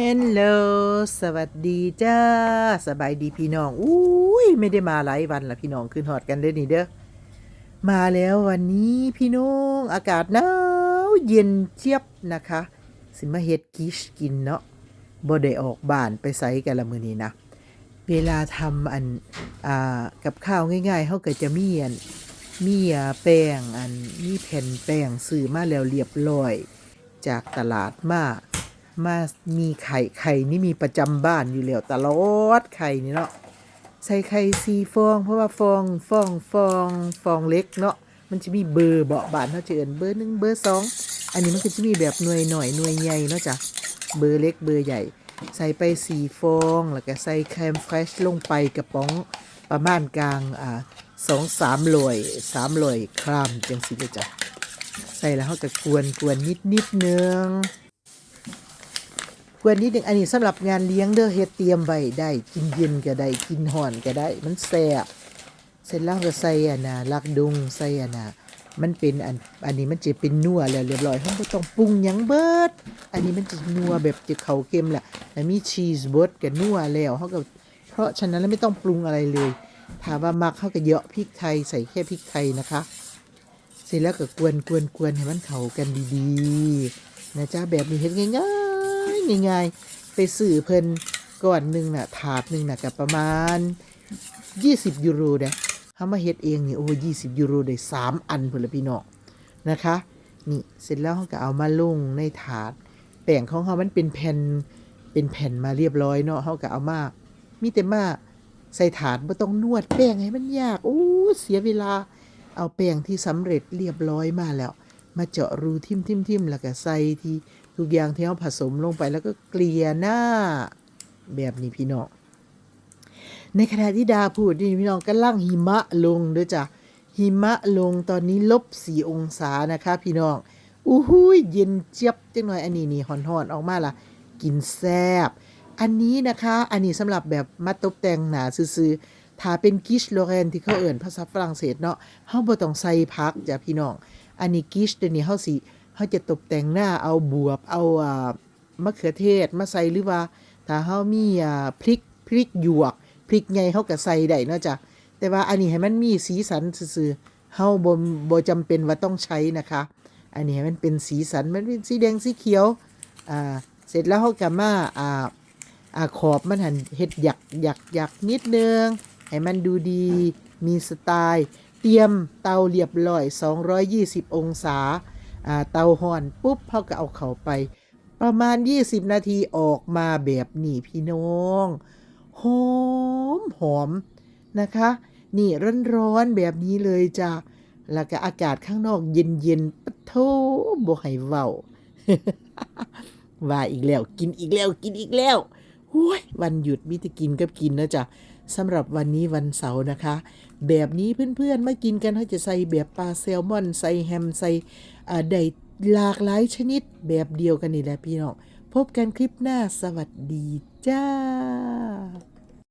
เฮลโลสวัสดีจ้า สบายดีพี่น้อง อุ้ย ไม่ได้มาหลายวันละพี่น้องขึ้นหอดกันเด้อนี่เด้อ มาแล้ววันนี้พี่น้อง อากาศหนาวเย็นเจี๊ยบนะคะ สิมาเฮ็ดกิชกินเนาะบ่ได้ออกบ้านไปไสกันละมือนี้นะ เวลาทำอัน อ่า กับข้าวง่ายๆเฮาก็จะมีอัน มีแป้งอัน มีแผ่นแป้งซื้อมาแล้วเรียบร้อย จากตลาดมา มามีไข่ไข่นี่มีประจำบ้านอยู่แล้วตลอดไข่นี่เนาะใส่ไข่สีฟอง เพราะว่าฟองฟองฟองฟองเล็กเนาะมันจะมีเบอร์เบาบานเขาจะเอินเบอร์หนึ่งเบอร์สองอันนี้มันก็จะมีแบบหน่วยหน่อยหน่วยใหญ่เนาะจ้ะเบอร์เล็กเบอร์ใหญ่ ใส่ไปสีฟองแล้วก็ใส่แคมเฟรชลงไปกระป๋องประมาณกลางอ่าสองสามลอยสามลอยครามจังสิเลยจ้ะใส่แล้วเขาก็กวนกวนนิดนิดนึง ควรนิดหนึ่งอันนี้สำหรับงานเลี้ยงเด้อเฮ็ดเตรียมไว้ได้กินเย็นก็ได้กินห่อนก็ได้ มันแซ่บเสร็จแล้วก็ใส่อันน่ะลักดุงใส่อันน่ะมันเป็นอันอันนี้มันจะเป็นนัวแล้วเรียบร้อยเฮาบ่ต้องปรุงหยังเบิด อันนี้มันจะนัวแบบจะเข้าเค็มแหละแล้วมีชีสบดกับนัวแล้วเฮาก็เพราะฉะนั้นแล้วไม่ต้องปรุงอะไรเลยถ้าว่ามักเฮาก็เหยาะพริกไทยใส่แค่พริกไทยนะคะ เสร็จแล้วก็กวนกวนกวนให้มันเข้ากันดีๆนะจ๊ะแบบนี้เฮ็ดง่าย ง่ายๆไปซื้อเพิ่นก่อนหนึ่งน่ะถาดหนึ่งน่ะก็ประมาณ 20 ยูโรเด้เฮามาเฮ็ดเองนี่โอ้20ยูโรได้3อันพุ่นละพี่น้องนะคะนี่เสร็จแล้วเฮาก็เอามาลงในถาดแป้งของเฮามันเป็นแผ่นเป็นแผ่นมาเรียบร้อยเนาะเฮาก็เอามามีแต่มาใส่ถาดบ่ต้องนวดแป้งให้มันยากโอ้เสียเวลาเอาแป้งที่สำเร็จเรียบร้อยมาแล้ว มาเจาะรูทิ่มทิมทิมแล้วก็ใส่ที่ ทุกอย่างที่เราผสมลงไปแล้วก็เกลี่ยหน้าแบบนี้พี่น้องในขณะที่ดาพูดนี่พี่น้องก็ล่างหิมะลงด้วยจ้ะหิมะลงตอนนี้ลบสี่องศานะคะพี่น้องอู้หูยเย็นเจี๊ยบจังหน่อยอันนี้นี่หอนๆออกมาละกินแซบอันนี้นะคะอันนี้สำหรับแบบมาตกแต่งหนาซื้อๆถ้าเป็นกิชโลเรนที่เขาเอ่นภาษาฝรั่งเศสเนาะเฮาบ่ต้องใส่พักจ้ะพี่น้อง อันนี้กิชเดี๋ยวนี้เฮาสิ เฮาจะตกแต่งหน้าเอาบวบเอาอ่ามะเขือเทศมาใส่หรือว่า ถ้าเฮามีอ่าพริกพริกหยวกพริกใหญ่เฮาก็ใส่ได้เนาะจ้ะแต่ว่าอันนี้ให้มันมีสีสันซื่อๆเฮาบ่บ่จำเป็นว่าต้องใช้นะคะ อันนี้ให้มันเป็นสีสันมันเป็นสีแดงสีเขียวอ่าเสร็จแล้วเฮาก็มาอ่าอ่าขอบมันหันเฮ็ดหยักหยักหยักนิดนึงให้มันดูดีมีสไตล์ เตรียมเตาเรียบร้อย 220 องศา เตาห่อนปุ๊บเขาก็เอาเขาไป ประมาณ 20 นาทีออกมาแบบนี้พี่น้องหอมหอมนะคะ นี่ร้อนๆแบบนี้เลยจ้ะแล้วก็อากาศข้างนอกเย็นๆปะโถบ่ให้เว้าว่าอีกแล้วกินอีกแล้วกินอีกแล้วโอ้ยวันหยุดมีแต่กินกับกินนะจ๊ะ สำหรับวันนี้วันเสาร์นะคะ แบบนี้เพื่อนๆมากินกันเขาจะใส่แบบปลาแซลมอน ใส่แฮมใส่อ่าได้หลากหลายชนิดแบบเดียวกันนี่แหละพี่น้อง พบกันคลิปหน้าสวัสดีจ้า